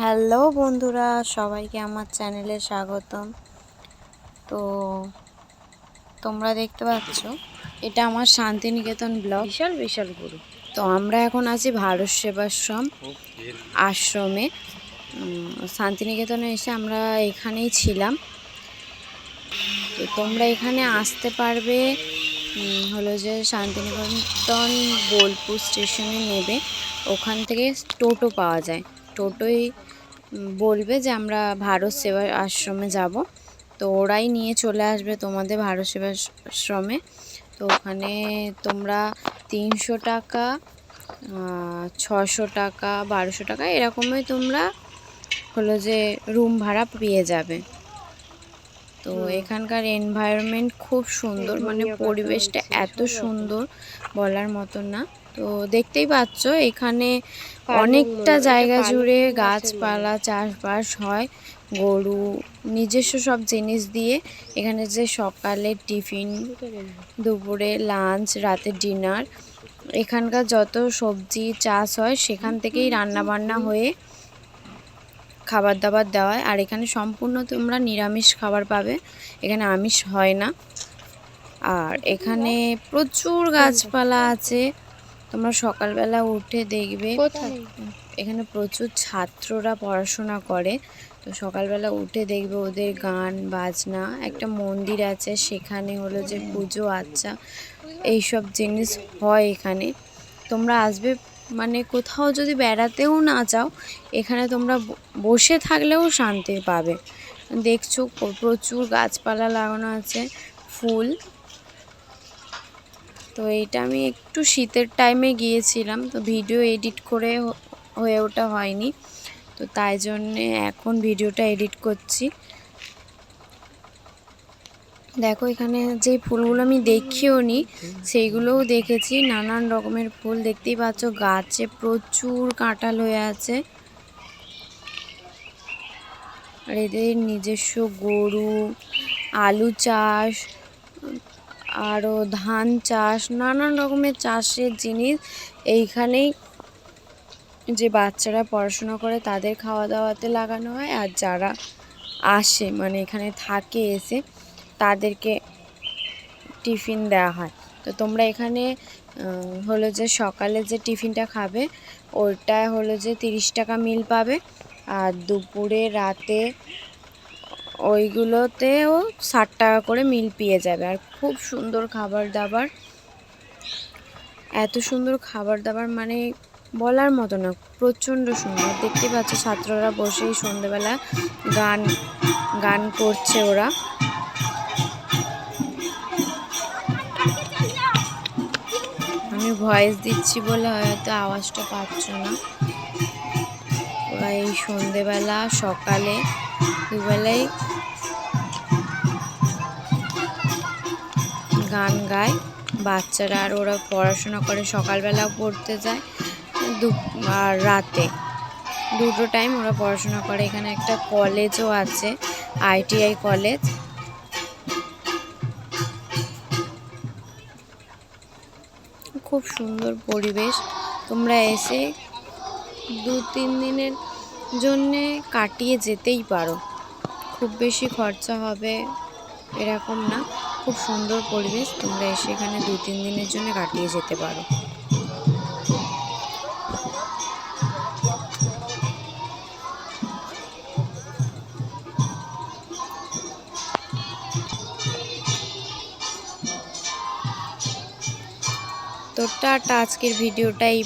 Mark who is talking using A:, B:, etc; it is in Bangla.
A: হ্যালো বন্ধুরা সবাইকে আমার চ্যানেলে স্বাগতম। তো তোমরা দেখতে পাচ্ছ এটা আমার শান্তিনিকেতন ব্লগ।
B: বিশাল বিশাল গরু।
A: তো আমরা এখন আছি ভারত সেবাশ্রম আশ্রমে। শান্তিনিকেতনে এসে আমরা এখানেই ছিলাম। তো তোমরা এখানে আসতে পারবে হলো যে শান্তিনিকেতন বোলপুর স্টেশনে নেবে। ওখান থেকে টোটো পাওয়া যায়। টোটোই বলবে যে আমরা ভারত সেবা আশ্রমে যাব। তো ওরাই নিয়ে চলে আসবে তোমাদের ভারত সেবা আশ্রমে। তো ওখানে তোমরা তিনশো টাকা ছশো টাকা বারোশো টাকা এরকমই তোমরা হলো যে রুম ভাড়া পেয়ে যাবে। তো এখানকার এনভায়রনমেন্ট খুব সুন্দর মানে পরিবেশটা এত সুন্দর। বলার মতো না। তো দেখতেই পাচ্ছ এখানে অনেকটা জায়গা জুড়ে গাছপালা চাষবাস হয় গরু নিজস্ব সব জিনিস দিয়ে। এখানে যে সকালে টিফিন দুপুরে লাঞ্চ রাতে ডিনার এখানকার যত সবজি চাষ হয় সেখান থেকেই রান্না বান্না হয়ে খাবার দাবার দেওয়া হয় আর এখানে সম্পূর্ণ তোমরা নিরামিষ খাবার পাবে। এখানে আমিষ হয় না। আর এখানে প্রচুর গাছপালা আছে। তোমরা সকালবেলা উঠে দেখবে এখানে প্রচুর ছাত্ররা পড়াশোনা করে। তো সকালবেলা উঠে দেখবে ওদের গান বাজনা একটা মন্দির আছে সেখানে হলো যে পুজো আচ্ছা এইসব জিনিস হয় এখানে। তোমরা আসবে মানে কোথাও যদি বেড়াতেও না যাও এখানে তোমরা বসে থাকলেও শান্তি পাবে। দেখছ প্রচুর গাছপালা লাগানো আছে ফুল। তো এটা আমি একটু শীতের টাইমে গিয়েছিলাম, তো ভিডিও এডিট করে হয়ে ওঠা হয়নি। তো তাই জন্যে এখন ভিডিওটা এডিট করছি। দেখো এখানে যে ফুলগুলো আমি দেখিও নি, সেইগুলোও দেখেছি। নানান রকমের ফুল, দেখতেই পাচ্ছ গাছে প্রচুর কাঁটাল হয়ে আছে। আর এদের নিজস্ব গরু, আলু চাষ আরও ধান চাষ, নানান রকমের চাষের জিনিস। এইখানেই যে বাচ্চারা পড়াশোনা করে তাদের খাওয়া দাওয়াতে লাগানো হয় আর যারা আসে মানে এখানে থাকে এসে তাদেরকে টিফিন দেওয়া হয়। তো তোমরা এখানে হলো যে সকালে যে টিফিনটা খাবে, ওইটা হলো যে তিরিশ টাকা মিল পাবে। আর দুপুরে রাতে ওইগুলোতেও ষাট টাকা করে মিল পেয়ে যাবে। আর খুব সুন্দর খাবার দাবার। এত সুন্দর খাবার দাবার মানে বলার মতো না, প্রচণ্ড সুন্দর। দেখতে পাচ্ছ ছাত্ররা বসেই সন্ধেবেলা গান গান করছে ওরা। আমি ভয়েস দিচ্ছি বলে হয়তো আওয়াজটা পাচ্ছ না। ওরা এই সন্ধেবেলা, সকালে দুবেলাই গান গায়। বাচ্চারা আর ওরা পড়াশোনা করে সকালবেলাও পড়তে যায়, দু আর রাতে। দুটো টাইম ওরা পড়াশোনা করে। এখানে একটা কলেজও আছে আইটিআই কলেজ খুব সুন্দর পরিবেশ। তোমরা এসে দু তিন দিনের জন্যে কাটিয়ে যেতেই পারো। খুব বেশি খরচা হবে এরকম না। খুব সুন্দর পরিবেশ, তোমরা এসে এখানে দু তিন দিনের জন্য কাটিয়ে যেতে পারো। তো টাটা, আজকের ভিডিওটা এই